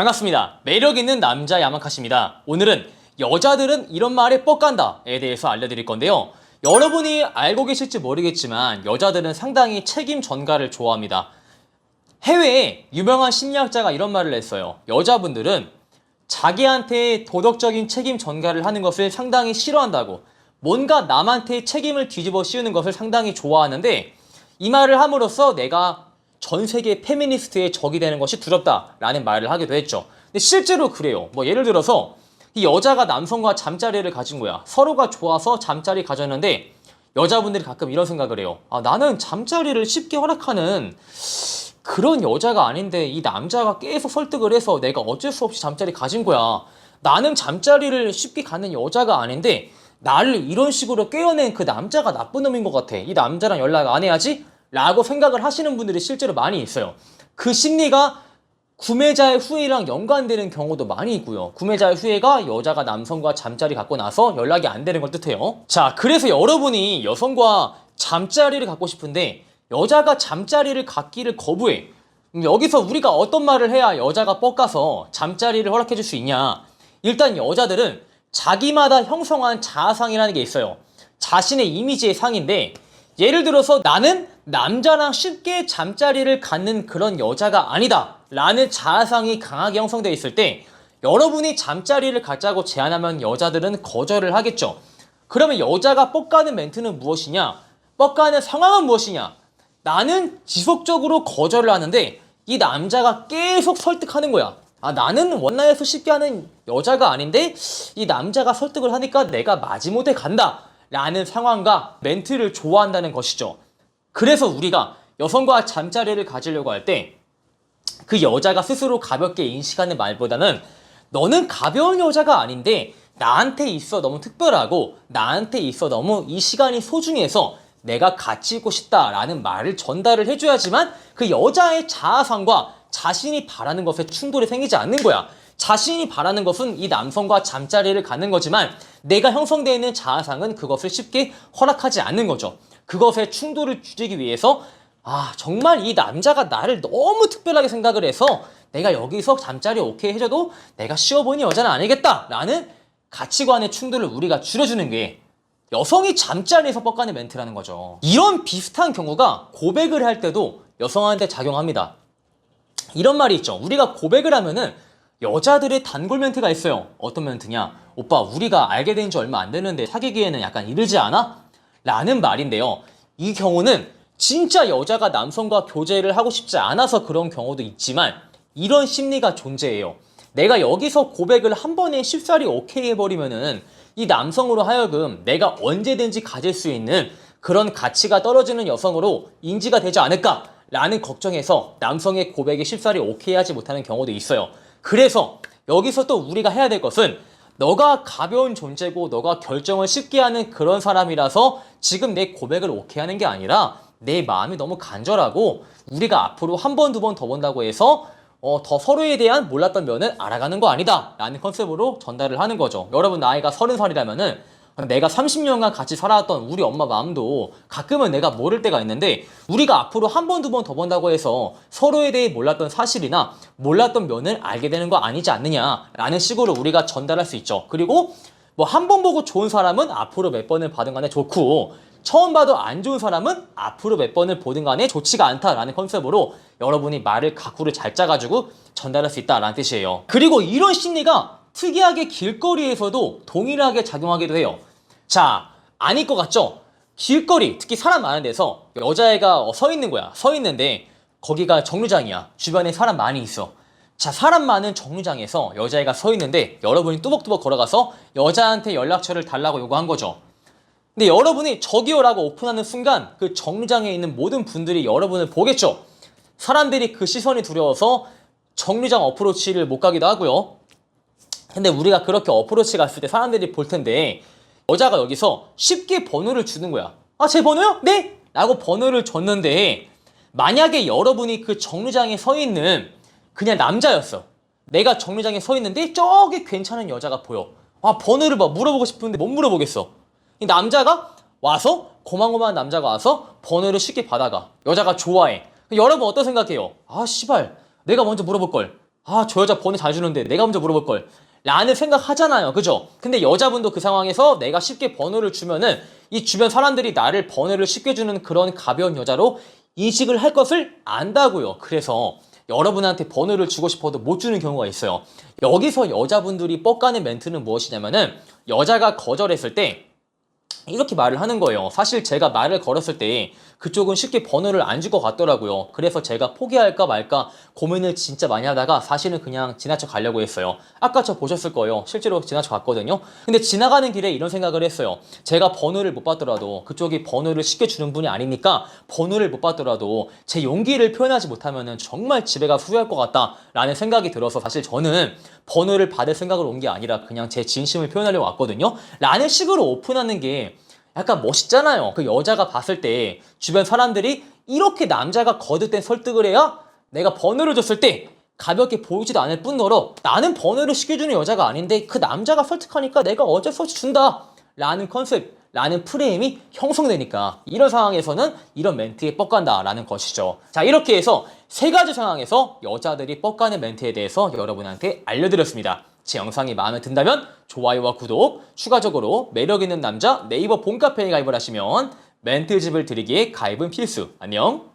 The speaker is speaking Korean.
반갑습니다. 매력 있는 남자 야마카시입니다. 오늘은 여자들은 이런 말에 뻑간다에 대해서 알려드릴 건데요. 여러분이 알고 계실지 모르겠지만 여자들은 상당히 책임 전가를 좋아합니다. 해외에 유명한 심리학자가 이런 말을 했어요. 여자분들은 자기한테 도덕적인 책임 전가를 하는 것을 상당히 싫어한다고 뭔가 남한테 책임을 뒤집어 씌우는 것을 상당히 좋아하는데 이 말을 함으로써 내가 전 세계 페미니스트의 적이 되는 것이 두렵다라는 말을 하기도 했죠. 근데 실제로 그래요. 뭐 예를 들어서 이 여자가 남성과 잠자리를 가진 거야. 서로가 좋아서 잠자리 가졌는데 여자분들이 가끔 이런 생각을 해요. 아, 나는 잠자리를 쉽게 허락하는 그런 여자가 아닌데 이 남자가 계속 설득을 해서 내가 어쩔 수 없이 잠자리 가진 거야. 나는 잠자리를 쉽게 가는 여자가 아닌데 나를 이런 식으로 깨어낸 그 남자가 나쁜 놈인 것 같아. 이 남자랑 연락 안 해야지? 라고 생각을 하시는 분들이 실제로 많이 있어요. 그 심리가 구매자의 후회랑 연관되는 경우도 많이 있고요. 구매자의 후회가 여자가 남성과 잠자리 갖고 나서 연락이 안 되는 걸 뜻해요. 자, 그래서 여러분이 여성과 잠자리를 갖고 싶은데 여자가 잠자리를 갖기를 거부해. 여기서 우리가 어떤 말을 해야 여자가 뻑가서 잠자리를 허락해 줄 수 있냐? 일단 여자들은 자기마다 형성한 자아상이라는 게 있어요. 자신의 이미지의 상인데 예를 들어서 나는 남자랑 쉽게 잠자리를 갖는 그런 여자가 아니다 라는 자아상이 강하게 형성되어 있을 때 여러분이 잠자리를 갖자고 제안하면 여자들은 거절을 하겠죠. 그러면 여자가 뻑가는 멘트는 무엇이냐? 뻑가는 상황은 무엇이냐? 나는 지속적으로 거절을 하는데 이 남자가 계속 설득하는 거야. 아, 나는 원나잇에서 쉽게 하는 여자가 아닌데 이 남자가 설득을 하니까 내가 마지못해 간다. 라는 상황과 멘트를 좋아한다는 것이죠. 그래서 우리가 여성과 잠자리를 가지려고 할 때 그 여자가 스스로 가볍게 인식하는 말보다는 너는 가벼운 여자가 아닌데 나한테 있어 너무 특별하고 나한테 있어 너무 이 시간이 소중해서 내가 같이 있고 싶다라는 말을 전달을 해줘야지만 그 여자의 자아상과 자신이 바라는 것에 충돌이 생기지 않는 거야. 자신이 바라는 것은 이 남성과 잠자리를 갖는 거지만 내가 형성되어 있는 자아상은 그것을 쉽게 허락하지 않는 거죠. 그것에 충돌을 줄이기 위해서 아 정말 이 남자가 나를 너무 특별하게 생각을 해서 내가 여기서 잠자리 오케이 해줘도 내가 쉬어보니 여자는 아니겠다 라는 가치관의 충돌을 우리가 줄여주는 게 여성이 잠자리에서 뻑가는 멘트라는 거죠. 이런 비슷한 경우가 고백을 할 때도 여성한테 작용합니다. 이런 말이 있죠. 우리가 고백을 하면은 여자들의 단골 멘트가 있어요. 어떤 멘트냐? 오빠, 우리가 알게 된 지 얼마 안 됐는데 사귀기에는 약간 이르지 않아? 라는 말인데요. 이 경우는 진짜 여자가 남성과 교제를 하고 싶지 않아서 그런 경우도 있지만 이런 심리가 존재해요. 내가 여기서 고백을 한 번에 쉽사리 오케이 해버리면은 이 남성으로 하여금 내가 언제든지 가질 수 있는 그런 가치가 떨어지는 여성으로 인지가 되지 않을까? 라는 걱정에서 남성의 고백에 쉽사리 오케이 하지 못하는 경우도 있어요. 그래서 여기서 또 우리가 해야 될 것은 너가 가벼운 존재고 너가 결정을 쉽게 하는 그런 사람이라서 지금 내 고백을 오케이 하는 게 아니라 내 마음이 너무 간절하고 우리가 앞으로 한 번, 두 번 더 본다고 해서 어, 더 서로에 대한 몰랐던 면을 알아가는 거 아니다 라는 컨셉으로 전달을 하는 거죠. 여러분 나이가 서른 살이라면은 내가 30년간 같이 살아왔던 우리 엄마 마음도 가끔은 내가 모를 때가 있는데 우리가 앞으로 한 번, 두 번 더 본다고 해서 서로에 대해 몰랐던 사실이나 몰랐던 면을 알게 되는 거 아니지 않느냐라는 식으로 우리가 전달할 수 있죠. 그리고 뭐 한 번 보고 좋은 사람은 앞으로 몇 번을 받은 간에 좋고 처음 봐도 안 좋은 사람은 앞으로 몇 번을 보든 간에 좋지가 않다라는 컨셉으로 여러분이 말을 가구를 잘 짜가지고 전달할 수 있다라는 뜻이에요. 그리고 이런 심리가 특이하게 길거리에서도 동일하게 작용하기도 해요. 자, 아닐 것 같죠? 길거리, 특히 사람 많은 데서 여자애가 어, 서 있는 거야. 서 있는데 거기가 정류장이야. 주변에 사람 많이 있어. 자, 사람 많은 정류장에서 여자애가 서 있는데 여러분이 뚜벅뚜벅 걸어가서 여자한테 연락처를 달라고 요구한 거죠. 근데 여러분이 저기요라고 오픈하는 순간 그 정류장에 있는 모든 분들이 여러분을 보겠죠. 사람들이 그 시선이 두려워서 정류장 어프로치를 못 가기도 하고요. 근데 우리가 그렇게 어프로치 갔을 때 사람들이 볼 텐데 여자가 여기서 쉽게 번호를 주는 거야. 아, 제 번호요? 네! 라고 번호를 줬는데 만약에 여러분이 그 정류장에 서 있는 그냥 남자였어. 내가 정류장에 서 있는데 저기 괜찮은 여자가 보여. 아, 번호를 막 물어보고 싶은데 못 물어보겠어. 이 남자가 와서 고만고만한 남자가 와서 번호를 쉽게 받아가. 여자가 좋아해. 여러분 어떤 생각해요? 아, 씨발. 내가 먼저 물어볼 걸. 아, 저 여자 번호 잘 주는데 내가 먼저 물어볼 걸. 라는 생각 하잖아요. 그죠? 근데 여자분도 그 상황에서 내가 쉽게 번호를 주면은 이 주변 사람들이 나를 번호를 쉽게 주는 그런 가벼운 여자로 인식을 할 것을 안다고요. 그래서 여러분한테 번호를 주고 싶어도 못 주는 경우가 있어요. 여기서 여자분들이 뻑가는 멘트는 무엇이냐면은 여자가 거절했을 때 이렇게 말을 하는 거예요. 사실 제가 말을 걸었을 때 그쪽은 쉽게 번호를 안 줄 것 같더라고요. 그래서 제가 포기할까 말까 고민을 진짜 많이 하다가 사실은 그냥 지나쳐 가려고 했어요. 아까 저 보셨을 거예요. 실제로 지나쳐 갔거든요. 근데 지나가는 길에 이런 생각을 했어요. 제가 번호를 못 받더라도 그쪽이 번호를 쉽게 주는 분이 아니니까 번호를 못 받더라도 제 용기를 표현하지 못하면 정말 집에 가 후회할 것 같다라는 생각이 들어서 사실 저는 번호를 받을 생각으로 온 게 아니라 그냥 제 진심을 표현하려고 왔거든요. 라는 식으로 오픈하는 게 약간 멋있잖아요. 그 여자가 봤을 때 주변 사람들이 이렇게 남자가 거듭된 설득을 해야 내가 번호를 줬을 때 가볍게 보이지도 않을 뿐더러 나는 번호를 시켜주는 여자가 아닌데 그 남자가 설득하니까 내가 어쩔 수 없이 준다 라는 컨셉 라는 프레임이 형성되니까 이런 상황에서는 이런 멘트에 뻑간다 라는 것이죠 자 이렇게 해서 세 가지 상황에서 여자들이 뻑가는 멘트에 대해서 여러분한테 알려드렸습니다 제 영상이 마음에 든다면 좋아요와 구독 추가적으로 매력 있는 남자 네이버 봄카페에 가입을 하시면 멘트집을 드리기에 가입은 필수. 안녕